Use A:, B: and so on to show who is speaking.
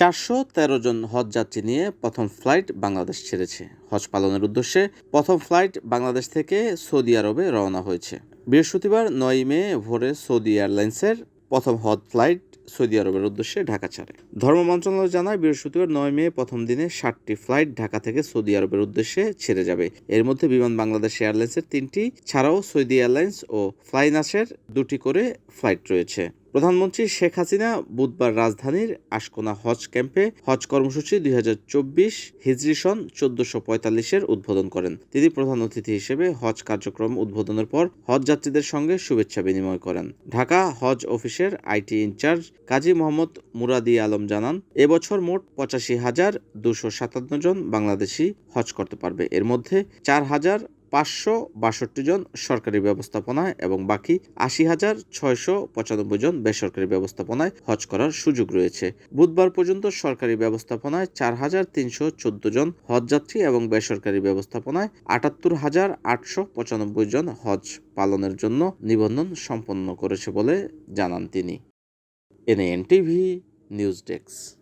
A: চারশো তেরো জন হজ যাত্রী নিয়ে প্রথম ফ্লাইট বাংলাদেশ ছেড়েছে। হজ পালনের উদ্দেশ্যে প্রথম ফ্লাইট বাংলাদেশ থেকে সৌদি আরবে রওনা হয়েছে। বৃহস্পতিবার নয় মে ভোরে সৌদি এয়ারলাইন্সের প্রথম হজ ফ্লাইট সৌদি আরবের উদ্দেশ্যে ঢাকা ছাড়ে। ধর্ম মন্ত্রণালয় জানায়, বৃহস্পতিবার নয় মে প্রথম দিনে ষাটটি ফ্লাইট ঢাকা থেকে সৌদি আরবের উদ্দেশ্যে ছেড়ে যাবে। এর মধ্যে বিমান বাংলাদেশ এয়ারলাইন্সের তিনটি, ছাড়াও সৌদি এয়ারলাইন্স ও ফ্লাইনাসের দুটি করে ফ্লাইট রয়েছে। প্রধানমন্ত্রী শেখ হাসিনা বুধবার রাজধানীর আশকোনা হজ ক্যাম্পে হজ কর্মসূচি দুই হাজার চব্বিশ হিজরি সন চোদ্দশো পঁয়তাল্লিশের উদ্বোধন করেন। তিনি প্রধান অতিথি হিসেবে হজ কার্যক্রম উদ্বোধনের পর হজ যাত্রীদের সঙ্গে শুভেচ্ছা বিনিময় করেন। ঢাকা হজ অফিসের আইটি ইনচার্জ কাজী মোহাম্মদ মুরাদি আলম জানান, এবছর মোট পঁচাশি হাজার দুশো সাতান্ন জন বাংলাদেশি হজ করতে পারবে। এর মধ্যে চার হাজার পাঁচশো বাষট্টি জন সরকারি ব্যবস্থাপনায় এবং বাকি আশি হাজার ছয়শো পঁচানব্বই জন বেসরকারি ব্যবস্থাপনায় হজ করার সুযোগ রয়েছে। বুধবার পর্যন্ত সরকারি ব্যবস্থাপনায় চার হাজার তিনশো চোদ্দ জন হজযাত্রী এবং বেসরকারি ব্যবস্থাপনায় আটাত্তর হাজার আটশো পঁচানব্বই জন হজ পালনের জন্য নিবন্ধন সম্পন্ন করেছে বলে জানান তিনি। NN TV, news desk.